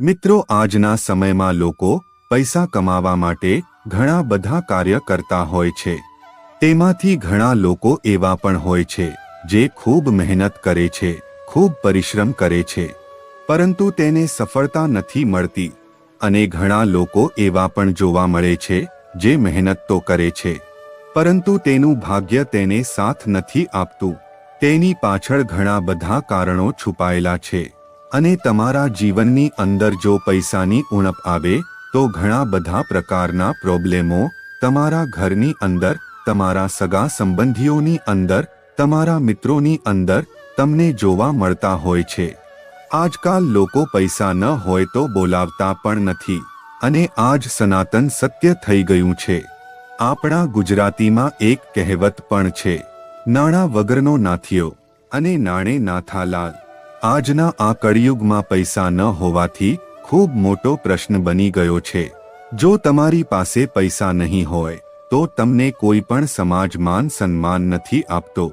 મિત્રો, આજના સમયમાં લોકો પૈસા કમાવા માટે ઘણા બધા કાર્ય કરતા હોય છે. તેમાંથી ઘણા લોકો એવા પણ હોય છે, જે ખૂબ મહેનત કરે છે, ખૂબ પરિશ્રમ કરે છે. પરંતુ તેને સફળતા નથી મળતી. અને ઘણા લોકો એવા પણ જોવા મળે છે, જે મહેનત તો કરે છે. પરંતુ તેનું ભાગ્ય તેને સાથ નથી આપતું. તેની પાછળ ઘણા બધા કારણો છુપાયેલા છે. અને તમારા જીવનની અંદર જો પૈસાની ઉણપ આવે, તો ઘણા બધા પ્રકારના પ્રોબ્લેમો તમારા ઘરની અંદર, તમારા સગા સંબંધીઓની અંદર, તમારા મિત્રોની અંદર તમને જોવા મળતા હોય છે. આજકાલ લોકો પૈસા ન હોય તો બોલાવતા પણ નથી. અને આજ સનાતન સત્ય થઈ ગયું છે. આપણા ગુજરાતીમાં એક કહેવત પણ છે. નાણાં વગરનો નાથિયો અને નાણે નાથાલાલ. આજના આ કળિયુગમાં પૈસા ન હોવાથી ખૂબ મોટો પ્રશ્ન બની ગયો છે. જો તમારી પાસે પૈસા નહીં હોય, તો તમને કોઈ પણ સમાજ માન સન્માન નથી આપતો.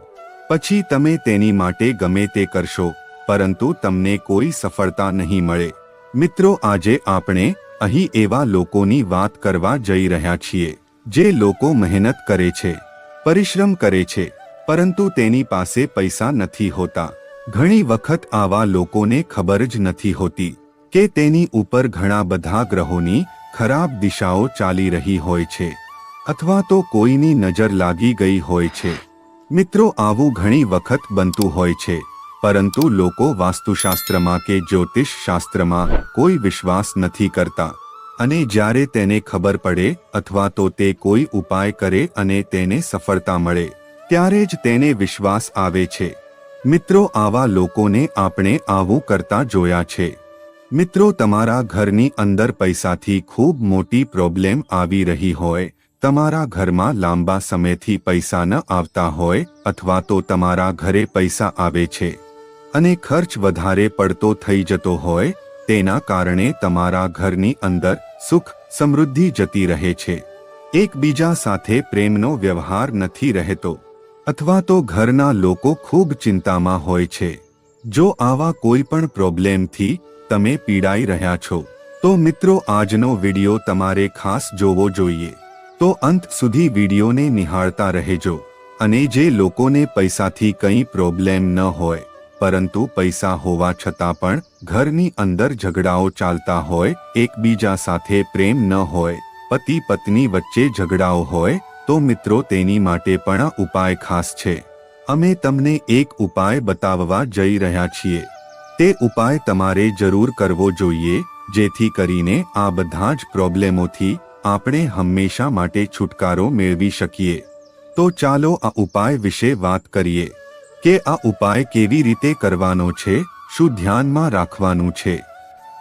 પછી તમે તેની માટે ગમે તે કરશો, પરંતુ તમને કોઈ સફળતા નહીં મળે. મિત્રો, આજે આપણે અહીં એવા લોકોની વાત કરવા જઈ રહ્યા છીએ, જે લોકો મહેનત કરે છે, પરિશ્રમ કરે છે, પરંતુ તેની પાસે પૈસા નથી હોતા. ઘણી વખત આવા લોકોને ખબર જ નથી હોતી કે તેની ઉપર ઘણા બધા ગ્રહોની ખરાબ દિશાઓ ચાલી રહી હોય છે અથવા તો કોઈની નજર લાગી ગઈ હોય છે. મિત્રો, આવું ઘણી વખત બનતું હોય છે, પરંતુ લોકો વાસ્તુશાસ્ત્રમાં કે જ્યોતિષ શાસ્ત્રમાં કોઈ વિશ્વાસ નથી કરતા અને જ્યારે તેને ખબર પડે અથવા તો તે કોઈ ઉપાય કરે અને તેને સફળતા મળે, ત્યારે જ તેને વિશ્વાસ આવે છે. મિત્રો, આવા લોકોને આપણે આવું કરતા જોયા છે. મિત્રો, તમારા ઘરની અંદર પૈસાથી ખૂબ મોટી પ્રોબ્લેમ આવી રહી હોય. તમારા ઘરમાં લાંબા સમયથી પૈસા ન આવતા હોય અથવા તો તમારા ઘરે પૈસા આવે છે અને ખર્ચ વધારે પડતો થઈ જતો હોય, તેના કારણે તમારા ઘરની અંદર સુખ સમૃદ્ધિ જતી રહે છે. એકબીજા સાથે પ્રેમનો વ્યવહાર નથી રહેતો. અથવા તો ઘરના લોકો ખૂબ ચિંતામાં હોય છે. જો આવા કોઈ પણ પ્રોબ્લેમથી તમે પીડાઈ રહ્યા છો, તો મિત્રો આજનો વિડિયો તમારે ખાસ જોવો જોઈએ. તો અંત સુધી વિડિયોને નિહાળતા રહેજો. અને જે લોકોને પૈસાથી કંઈ પ્રોબ્લેમ ન હોય, પરંતુ પૈસા હોવા છતાં પણ ઘરની અંદર ઝઘડાઓ ચાલતા હોય, એકબીજા સાથે પ્રેમ ન હોય પતિ પત્ની વચ્ચે ઝઘડાઓ હોય તો મિત્રો તેની માટે પણ ઉપાય ખાસ છે. અમે તમને એક ઉપાય બતાવવા જઈ રહ્યા છીએ. તે ઉપાય તમારે જરૂર કરવો જોઈએ, જેથી કરીને આ બધા જ પ્રોબ્લેમોથી આપણે હંમેશા માટે છુટકારો મેળવી શકીએ. તો ચાલો આ ઉપાય વિશે વાત કરીએ. કે આ ઉપાય કેવી રીતે કરવાનો છે, શું ધ્યાનમાં રાખવાનું છે?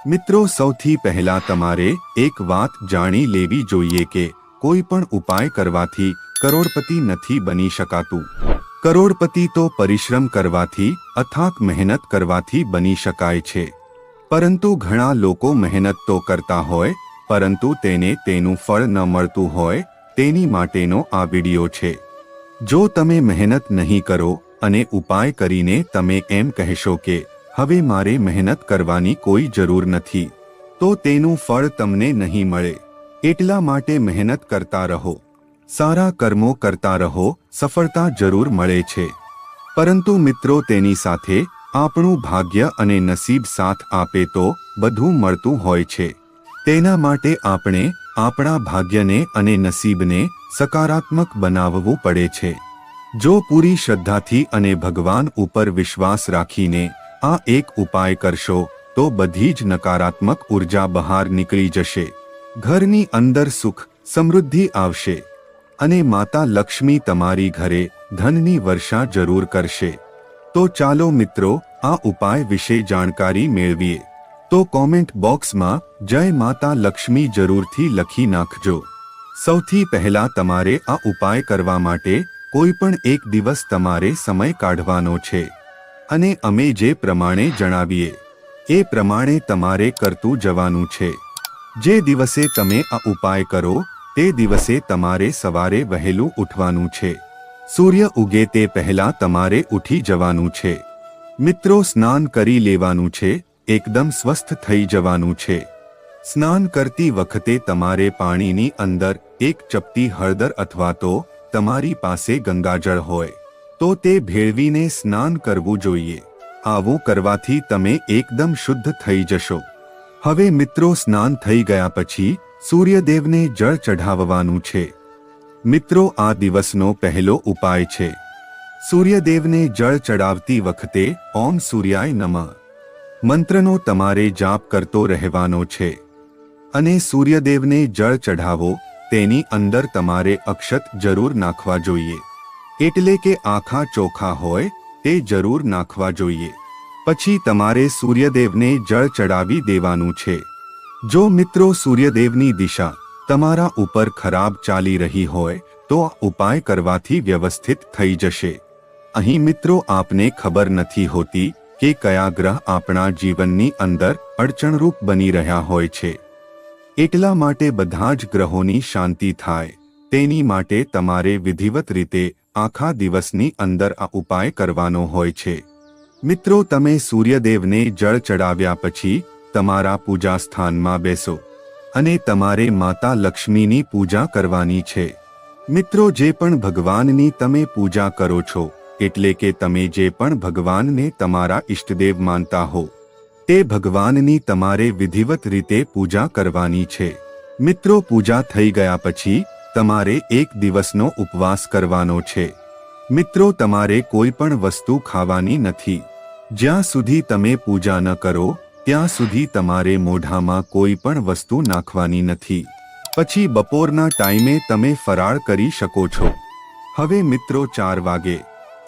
મિત્રો સૌથી પહેલા તમારે એક વાત જાણી લેવી જોઈએ કે કોઈ પણ ઉપાય કરવાથી કરોડપતિ નથી બની શકાતું. કરોડપતિ તો પરિશ્રમ કરવાથી, અથાક મહેનત કરવાથી બની શકાય છે. પરંતુ ઘણા લોકો મહેનત તો કરતા હોય, પરંતુ તેને તેનું ફળ ન મળતું હોય, તેની માટેનો આ વિડિયો છે. જો તમે મહેનત નહીં કરો, અને ઉપાય કરીને તમે એમ કહેશો કે, હવે મારે મહેનત કરવાની કોઈ જરૂર નથી, તો તેનું ફળ તમને નહીં મળે. એટલા માટે મહેનત કરતા રહો. સારા કર્મો કરતા રહો, સફળતા જરૂર મળે છે. પરંતુ મિત્રો તેની સાથે આપણું ભાગ્ય અને નસીબ સાથ આપે તો બધું મળતું હોય છે. તેના માટે આપણે આપણા ભાગ્યને અને નસીબને સકારાત્મક બનાવવું પડે છે. જો પૂરી શ્રદ્ધાથી અને ભગવાન ઉપર વિશ્વાસ રાખીને આ એક ઉપાય કરશો, તો બધી જ નકારાત્મક ઊર્જા બહાર નીકળી જશે. ઘરની અંદર સુખ, સમૃદ્ધિ આવશે અને માતા લક્ષ્મી તમારી ઘરે ધનની વર્ષા જરૂર કરશે. તો ચાલો મિત્રો, આ ઉપાય વિશે જાણકારી મેળવીએ. તો કોમેન્ટ બોક્સમાં જય માતા લક્ષ્મી જરૂરથી લખી નાખજો. સૌથી પહેલા તમારે આ ઉપાય કરવા માટે કોઈ પણ એક દિવસ તમારે સમય કાઢવાનો છે. અને અમે જે પ્રમાણે જણાવીએ, એ પ્રમાણે તમારે કરતું જવાનું છે. જે દિવસે તમે આ ઉપાય કરો, તે દિવસે તમારે સવારે વહેલું ઉઠવાનું છે. સૂર્ય ઉગે તે પહેલા તમારે ઉઠી જવાનું છે. મિત્રો, સ્નાન કરી લેવાનું છે, એકદમ સ્વસ્થ થઈ જવાનું છે. સ્નાન કરતી વખતે તમારે પાણીની અંદર એક ચપટી હળદર અથવા તો તમારી પાસે ગંગાજળ હોય, તો તે ભેળવીને સ્નાન કરવું જોઈએ. આવું કરવાથી તમે એકદમ શુદ્ધ થઈ જશો. હવે મિત્રો સ્નાન થઈ ગયા પછી સૂર્યદેવને જળ ચઢાવવાનું છે. મિત્રો આ દિવસનો પહેલો ઉપાય છે. સૂર્યદેવને જળ ચડાવતી વખતે ઓમ સૂર્યાય નમઃ. મંત્રનો તમારે જાપ કરતો રહેવાનો છે. અને સૂર્યદેવને જળ ચઢાવો, તેની અંદર તમારે અક્ષત જરૂર નાખવા જોઈએ. એટલે કે આખા ચોખા હોય, તે જરૂર નાખવા જોઈએ. પછી તમારે સૂર્યદેવને જળ ચડાવી દેવાનું છે. જો મિત્રો સૂર્યદેવની દિશા તમારા ઉપર ખરાબ ચાલી રહી હોય, તો આ ઉપાય કરવાથી વ્યવસ્થિત થઈ જશે. અહીં મિત્રો આપને ખબર નથી હોતી કે કયા ગ્રહ આપણા જીવનની અંદર અડચણરૂપ બની રહ્યા હોય છે. એટલા માટે બધા જ ગ્રહોની શાંતિ થાય. તેની માટે તમારે વિધિવત રીતે આખા દિવસની અંદર આ ઉપાય કરવાનો હોય છે. મિત્રો, તમે સૂર્યદેવને જળ ચડાવ્યા પછી તમારા પૂજા સ્થાનમાં બેસો અને તમારે માતા લક્ષ્મીની પૂજા કરવાની છે. મિત્રો, જે પણ ભગવાનની તમે પૂજા કરો છો, એટલે કે તમે જે પણ ભગવાનને તમારા ઇષ્ટદેવ માનતા હો, તે ભગવાનની તમારે વિધિવત રીતે પૂજા કરવાની છે. મિત્રો, પૂજા થઈ ગયા પછી તમારે એક દિવસનો ઉપવાસ કરવાનો છે. મિત્રો, તમારે કોઈ પણ વસ્તુ ખાવાની નથી. જ્યાં સુધી તમે પૂજા ન કરો, ત્યાં સુધી તમારે મોઢામાં કોઈ પણ વસ્તુ નાખવાની નથી. પછી બપોરના ટાઈમે તમે ફરાળ કરી શકો છો. હવે મિત્રો ચાર વાગે.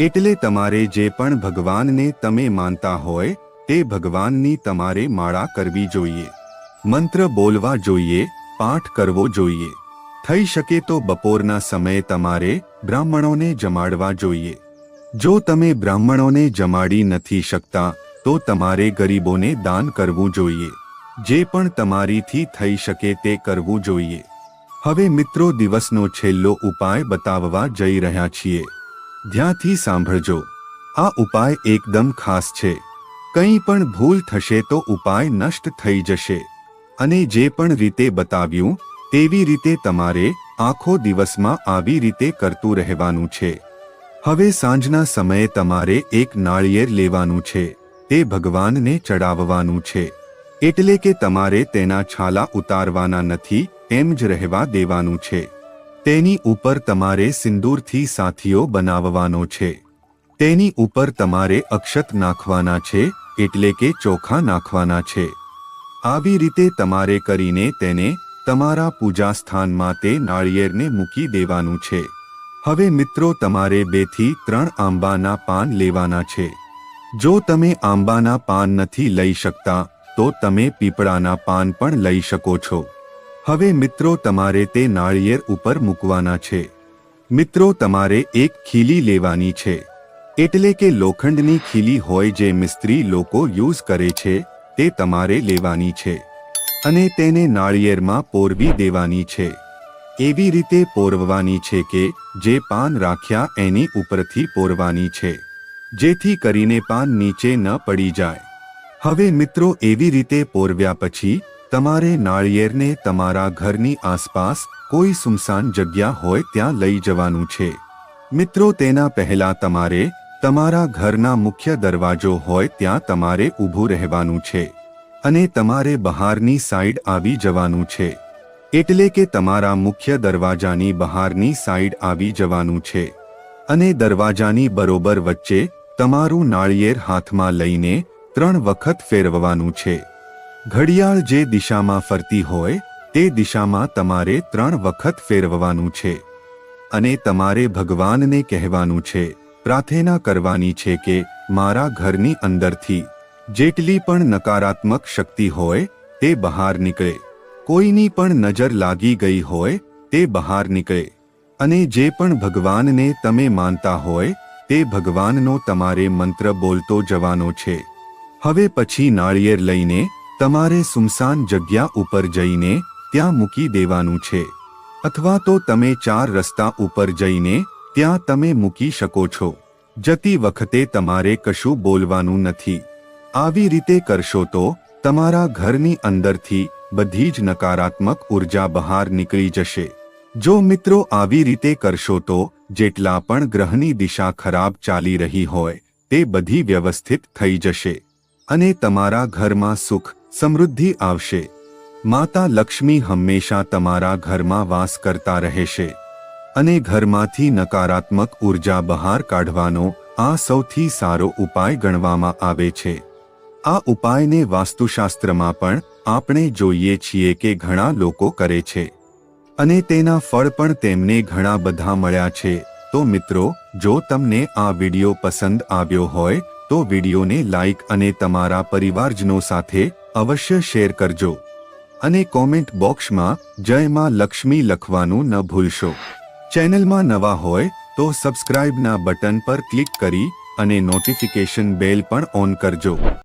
એટલે તમારે જે પણ ભગવાનને તમે માનતા હોય, તે ભગવાનની તમારે માળા કરવી જોઈએ. મંત્ર બોલવા જોઈએ, પાઠ કરવો જોઈએ. થઈ શકે તો બપોરના સમયે તમારે બ્રાહ્મણોને જમાડવા જોઈએ. જો તમે બ્રાહ્મણોને જમાડી નથી શકતા, તો તમારે ગરીબોને દાન કરવું જોઈએ. જે પણ તમારીથી થઈ શકે તે કરવું જોઈએ. હવે મિત્રો, દિવસનો છેલ્લો ઉપાય બતાવવા જઈ રહ્યા છીએ. ધ્યાનથી સાંભળજો. આ ઉપાય એકદમ ખાસ છે. કંઈ પણ ભૂલ થશે તો ઉપાય નષ્ટ થઈ જશે. અને જે પણ રીતે બતાવ્યું, તેવી રીતે તમારે આખો દિવસમાં આવી રીતે કરતું રહેવાનું છે. હવે સાંજના સમયે તમારે એક નાળિયેર લેવાનું છે. તે ભગવાનને ચડાવવાનું છે. એટલે કે તમારે તેના છાલા ઉતારવાના નથી, એમ જ રહેવા દેવાનું છે. તેની ઉપર તમારે સિંદૂરથી સાથીઓ બનાવવાનો છે. તેની ઉપર તમારે અક્ષત નાખવાના છે, એટલે કે ચોખા નાખવાના છે. આવી રીતે તમારે કરીને તેને તમારા પૂજાસ્થાનમાં તે નાળિયેરને મૂકી દેવાનું છે. હવે મિત્રો તમારે બેથી ત્રણ આંબાના પાન લેવાના છે. જો તમે આંબાના પાન નથી લઈ શકતા, તો તમે પીપળાના પાન પણ લઈ શકો છો. હવે મિત્રો તમારે તે નાળિયેર ઉપર મૂકવાના છે. મિત્રો તમારે એક ખીલી લેવાની છે. એટલે કે લોખંડની ખીલી હોય જે મિસ્ત્રી લોકો યુઝ કરે છે, તે તમારે લેવાની છે. અને તેને નાળિયેરમાં પોરવી દેવાની છે. એવી રીતે પોરવવાની છે કે, જે પાન રાખ્યા એની ઉપરથી પોરવાની છે, જેથી કરીને પાન નીચે ન પડી જાય. હવે મિત્રો, એવી રીતે પોરવ્યા પછી, તમારે નાળિયેરને તમારા ઘરની આસપાસ કોઈ સુમસાન જગ્યા હોય ત્યાં લઈ જવાનું છે. મિત્રો, તેના પહેલા તમારે તમારા ઘરના મુખ્ય દરવાજો હોય ત્યાં તમારે ઊભું રહેવાનું છે. અને તમારે બહારની સાઈડ આવી જવાનું છે. એટલે કે તમારા મુખ્ય દરવાજાની બહારની સાઈડ આવી જવાનું છે. અને દરવાજાની બરોબર વચ્ચે તમારું નાળિયેર હાથમાં લઈને ત્રણ વખત ફેરવવાનું છે. ઘડિયાળ જે દિશામાં ફરતી હોય, તે દિશામાં તમારે ત્રણ વખત ફેરવવાનું છે. અને તમારે ભગવાનને કહેવાનું છે, પ્રાર્થના કરવાની છે કે મારા ઘરની અંદરથી જેટલી પણ નકારાત્મક શક્તિ હોય, તે બહાર નીકળે. કોઈની પણ નજર લાગી ગઈ હોય, તે બહાર નીકળે. અને જે પણ ભગવાનને તમે માનતા હોય, તે ભગવાનનો તમારે મંત્ર બોલતો જવાનો છે. હવે પછી નાળિયેર લઈને, તમારે સુમસાન જગ્યા ઉપર જઈને, ત્યાં મૂકી દેવાનું છે. અથવા તો તમે ચાર રસ્તા ઉપર જઈને, ત્યાં તમે મૂકી શકો છો. જતી વખતે તમારે કશું બોલવાનું નથી. આવી રીતે કરશો તો, તમારા ઘરની અંદરથી બધી જ નકારાત્મક ઊર્જા બહાર નીકળી જશે. જો મિત્રો આવી રીતે કરશો તો, જેટલા પણ ગ્રહની દિશા ખરાબ ચાલી રહી હોય, તે બધી વ્યવસ્થિત થઈ જશે. અને તમારા ઘરમાં સુખ, સમૃદ્ધિ આવશે. માતા લક્ષ્મી હંમેશા તમારા ઘરમાં વાસ કરતા રહેશે. અને ઘરમાંથી નકારાત્મક ઊર્જા બહાર કાઢવાનો આ સૌથી સારો ઉપાય ગણવામાં આવે છે. આ ઉપાયને વાસ્તુશાસ્ત્રમાં પણ આપણે જોઈએ છીએ કે ઘણા લોકો કરે છે. અને તેના ફળ પણ તેમને ઘણા બધા મળ્યા છે. તો મિત્રો, જો તમને આ વિડિયો પસંદ આવ્યો હોય, તો વિડિયોને લાઈક અને તમારા પરિવારજનો સાથે અવશ્ય શેર કરજો. અને કોમેન્ટ બોક્સમાં જય માં લક્ષ્મી લખવાનું ન ભૂલશો. ચેનલમાં નવા હોય, તો સબસ્ક્રાઇબના બટન પર ક્લિક કરી અને નોટિફિકેશન બેલ પણ ઓન કરજો.